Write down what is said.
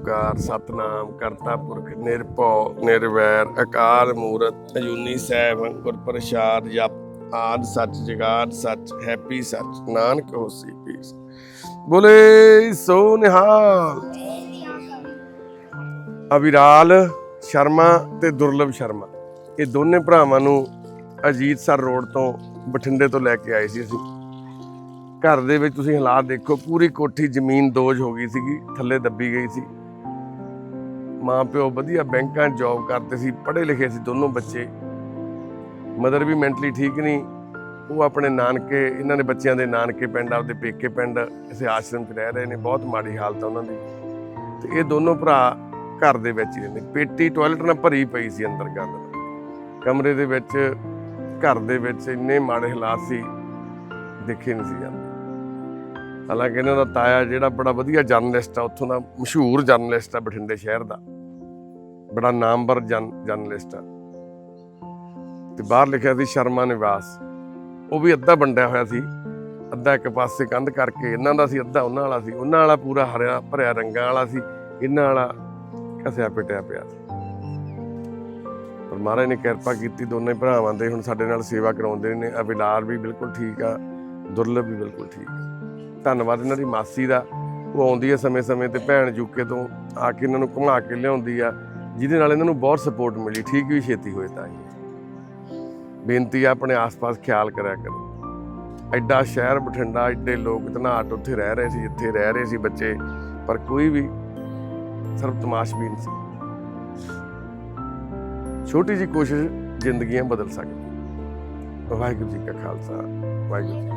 ਓੰਕਾਰ, ਸਤਨਾਮ, ਕਰਤਾ ਪੁਰਖ, ਨਿਰਭਉ, ਨਿਰਵੈਰ, ਅਕਾਲ ਮੂਰਤ ਅਜੂਨੀ ਸੈਭ, ਗੁਰ ਪ੍ਰਸਾਦ, ਜਪ ਆਦ ਸੱਚ ਜਗਾਦ ਸੱਚ, ਹੈਪੀ ਸੱਚ, ਨਾਨਕ ਹੋਸੀ ਪੀਸ ਬੋਲੇ ਸੋ ਨਿਹਾਲ। ਅਵਿਰਾਲ ਸ਼ਰਮਾ ਤੇ ਦੁਰਲਭ ਸ਼ਰਮਾ। ਇਹ ਦੋਨੇ ਭਰਾਵਾਂ ਨੂੰ ਅਜੀਤ ਸਰ ਰੋਡ ਤੋਂ ਬਠਿੰਡੇ ਤੋਂ ਲੈ ਕੇ ਆਏ ਸੀ ਅਸੀਂ। ਘਰ ਦੇ ਵਿੱਚ ਤੁਸੀਂ ਹਾਲਾਤ ਦੇਖੋ, ਪੂਰੀ ਕੋਠੀ ਜ਼ਮੀਨ ਦੋਜ ਹੋ ਗਈ ਸੀਗੀ, ਥੱਲੇ ਦੱਬੀ ਗਈ ਸੀ। ਮਾਂ ਪਿਓ ਵਧੀਆ ਬੈਂਕਾਂ 'ਚ ਜੌਬ ਕਰਦੇ ਸੀ, ਪੜ੍ਹੇ ਲਿਖੇ ਸੀ ਦੋਨੋਂ ਬੱਚੇ। ਮਦਰ ਵੀ ਮੈਂਟਲੀ ਠੀਕ ਨਹੀਂ, ਉਹ ਆਪਣੇ ਨਾਨਕੇ, ਇਹਨਾਂ ਦੇ ਬੱਚਿਆਂ ਦੇ ਨਾਨਕੇ ਪਿੰਡ, ਆਪਦੇ ਪੇਕੇ ਪਿੰਡ ਇਸੇ ਆਸ਼ਰਮ 'ਚ ਰਹਿ ਰਹੇ ਨੇ, ਬਹੁਤ ਮਾੜੀ ਹਾਲਤ ਉਹਨਾਂ ਦੀ। ਤੇ ਇਹ ਦੋਨੋਂ ਭਰਾ ਘਰ ਦੇ ਵਿੱਚ ਹੀ ਰਹਿੰਦੇ, ਪੇਟੀ ਟਾਇਲਟ ਨਾਲ ਭਰੀ ਪਈ ਸੀ ਅੰਦਰ ਗੱਲ ਕਮਰੇ ਦੇ ਵਿੱਚ, ਘਰ ਦੇ ਵਿੱਚ ਇੰਨੇ ਮਾੜੇ ਹਾਲਾਤ ਸੀ, ਦੇਖੇ ਨਹੀਂ ਸੀ ਜਾਂਦੇ। ਹਾਲਾਂਕਿ ਇਹਨਾਂ ਦਾ ਤਾਇਆ ਜਿਹੜਾ ਬੜਾ ਵਧੀਆ ਜਰਨਲਿਸਟ ਆ, ਉੱਥੋਂ ਦਾ ਮਸ਼ਹੂਰ ਜਰਨਲਿਸਟ ਆ ਬਠਿੰਡੇ ਸ਼ਹਿਰ ਦਾ। ਬੜਾ ਨਾਮਵਰ ਜਰਨਲਿਸਟ ਆ। ਤੇ ਬਾਹਰ ਲਿਖਿਆ ਸੀ ਸ਼ਰਮਾ ਨਿਵਾਸ। ਉਹ ਵੀ ਅੱਧਾ ਵੰਡਿਆ ਹੋਇਆ ਸੀ। ਅੱਧਾ ਇੱਕ ਪਾਸੇ ਕੰਧ ਕਰਕੇ ਇਹਨਾਂ ਦਾ ਸੀ, ਅੱਧਾ ਉਹਨਾਂ ਵਾਲਾ ਸੀ। ਉਹਨਾਂ ਵਾਲਾ ਪੂਰਾ ਹਰਿਆ, ਭਰਿਆ ਰੰਗਾਂ ਵਾਲਾ ਸੀ। ਇਹਨਾਂ ਵਾਲਾ ਕਸਿਆ ਪਿਟਿਆ ਪਿਆ ਸੀ। ਪਰ ਮਹਾਰਾਜ ਨੇ ਕਿਰਪਾ ਕੀਤੀ ਦੋਨੇ ਭਰਾਵਾਂ ਦੇ ਹੁਣ ਸਾਡੇ ਨਾਲ ਸੇਵਾ ਕਰਾਉਂਦੇ ਨੇ। ਅਵਿਲਾਰ ਵੀ ਬਿਲਕੁਲ ਠੀਕ ਆ, ਦੁਰਲਭ ਵੀ ਬਿਲਕੁਲ ਠੀਕ ਆ। ਧੰਨਵਾਦ ਇਹਨਾਂ ਦੀ ਮਾਸੀ ਦਾ। ਉਹ ਆਉਂਦੀ ਹੈ ਸਮੇਂ-ਸਮੇਂ ਤੇ ਭੈਣ ਯੂਕੇ ਤੋਂ ਆ ਕੇ ਇਹਨਾਂ ਨੂੰ ਘੁਮਾ ਕੇ ਲਿਆਉਂਦੀ ਆ, ਜਿਹਦੇ ਨਾਲ ਇਹਨਾਂ ਨੂੰ ਬਹੁਤ ਸਪੋਰਟ ਮਿਲੀ। ਠੀਕ ਵੀ ਛੇਤੀ ਹੋਏ ਤਾਂ ਹੀ। ਬੇਨਤੀ ਆ ਆਪਣੇ ਆਸ-ਪਾਸ ਖਿਆਲ ਕਰਿਆ ਕਰੋ। ਐਡਾ ਸ਼ਹਿਰ ਬਠਿੰਡਾ, ਐਡੇ ਲੋਕ ਧਨਾਟ ਉੱਥੇ ਰਹਿ ਰਹੇ ਸੀ, ਜਿੱਥੇ ਰਹਿ ਰਹੇ ਸੀ ਬੱਚੇ, ਪਰ ਕੋਈ ਵੀ ਸਿਰਫ ਤਮਾਸ਼ਬੀਨ ਸੀ। ਛੋਟੀ ਜੀ ਕੋਸ਼ਿਸ਼ ਜ਼ਿੰਦਗੀਆਂ ਬਦਲ ਸਕਦੀ। ਵਾਹਿਗੁਰੂ ਜੀ ਕਾ ਖਾਲਸਾ, ਵਾਹਿਗੁਰੂ ਜੀ